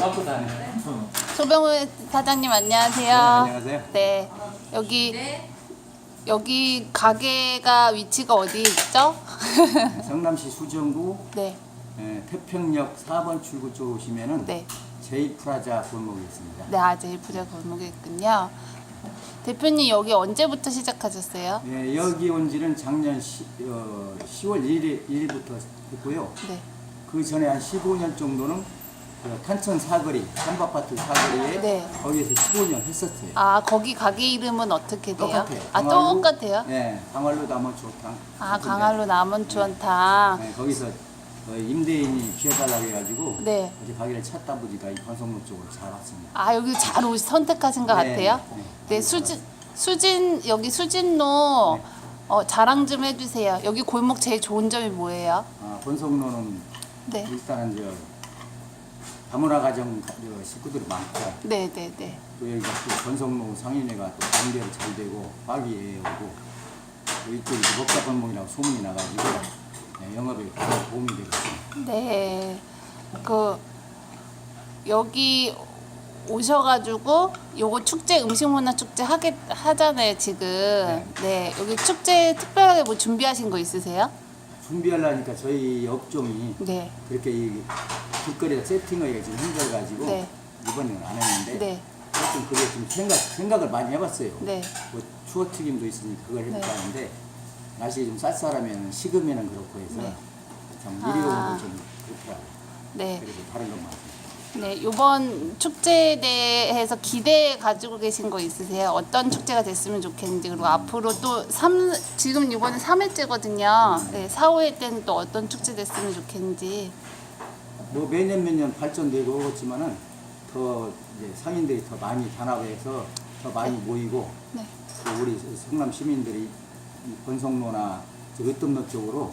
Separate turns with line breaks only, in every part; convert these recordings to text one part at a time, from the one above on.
다녀.
소병우 사장님 안녕하세요.
네, 안녕하세요.
네, 여기 여기 가게가 위치가 어디 있죠?
성남시 수정구
네,
에, 태평역 4번 출구 쪽 오시면은
네,
제이 프라자 골목이 있습니다.
네 아재 부자 골목에 있군요. 대표님 여기 언제부터 시작하셨어요?
네, 여기 온 지는 작년 시, 어, 10월 1일, 1일부터 했고요.
네,
그 전에 한 15년 정도는 그 탄천 사거리, 삼바파트 사거리에
네.
거기에서 15년 했었어요.
아 거기 가게 이름은 어떻게 돼요?
똑같아요.
아
강화로,
똑같아요?
네, 강활로 남원초탕.
아 강화로 남원주원탕.
네, 거기서 어, 임대인이 비워달라고 해가지고
네.
어제 가게를 찾다 보니까 이 권성로 쪽으로 잘 왔습니다.
아 여기 잘 오- 선택하신 것
네,
같아요.
네.
네 수진 수진 여기 수진로
네.
어, 자랑 좀 해주세요. 여기 골목 제일 좋은 점이 뭐예요?
아, 권성로는
네,
일단은 저 다문화 가정 식구들이 많고
네, 네, 네.
또 여기가 또 권성로 상인회가 또 관계로 잘 되고 빨리 오고 또 이쪽이 먹자 골목이라고 소문이 나가지고 네, 영업에 큰 도움이 되고 있습니다.
네. 그 여기 오셔가지고 요거 축제 음식문화 축제 하게 하잖아요 지금. 네. 여기 축제 특별하게 뭐 준비하신 거 있으세요?
준비하려니까 저희 업종이
네.
그렇게 이 길거리에 세팅하기가 좀 힘들어가지고
네.
이번에는 안 했는데
네.
조금 그게 좀 생각, 생각을 많이 해봤어요.
네.
뭐 추어 튀김도 있으니까 그걸
네.
해볼까 하는데 날씨 좀 쌀쌀하면 식으면 그렇고 해서
네.
참
아.
일회용도 좀 그렇더라고요.
네.
그래서 다른 것만.
네, 요번 축제에 대해서 기대 가지고 계신 거 있으세요? 어떤 축제가 됐으면 좋겠는지 그리고 앞으로 또 삼, 지금 이번에 3회째거든요. 네, 4, 5회 때는 또 어떤 축제 됐으면 좋겠는지.
뭐 매년 매년 발전되고 그렇지만은 더 이제 상인들이 더 많이 단합해서 더 많이 모이고
네.
또 우리 성남 시민들이 이 권성로나 저 으뜸로 쪽으로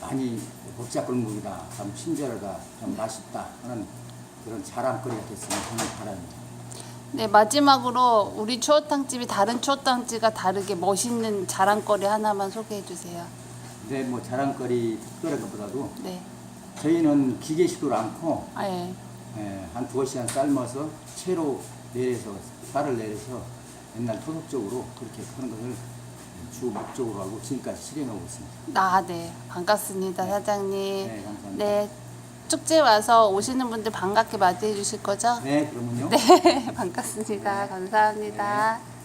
많이 복잡골목이다, 참 친절하다, 참 맛있다 하는 그런 자랑거리가 됐으면 하는 바람입니다.
네, 마지막으로 우리 추어탕집이 다른 추어탕집과 다르게 멋있는 자랑거리 하나만 소개해 주세요.
근데 뭐 자랑거리 특별한 것보다도
네.
저희는 기계식으로 않고
아, 예.
예, 한 두어 시간 삶아서 채로 내려서 쌀을 내려서 옛날 토속적으로 그렇게 하는 것을 주 목적으로 하고 지금까지 실행하고 있습니다.
아, 네. 반갑습니다, 사장님.
네, 감사합니다.
네. 축제 와서 오시는 분들 반갑게 맞이해 주실 거죠?
네, 그러면요.
네, 반갑습니다. 감사합니다.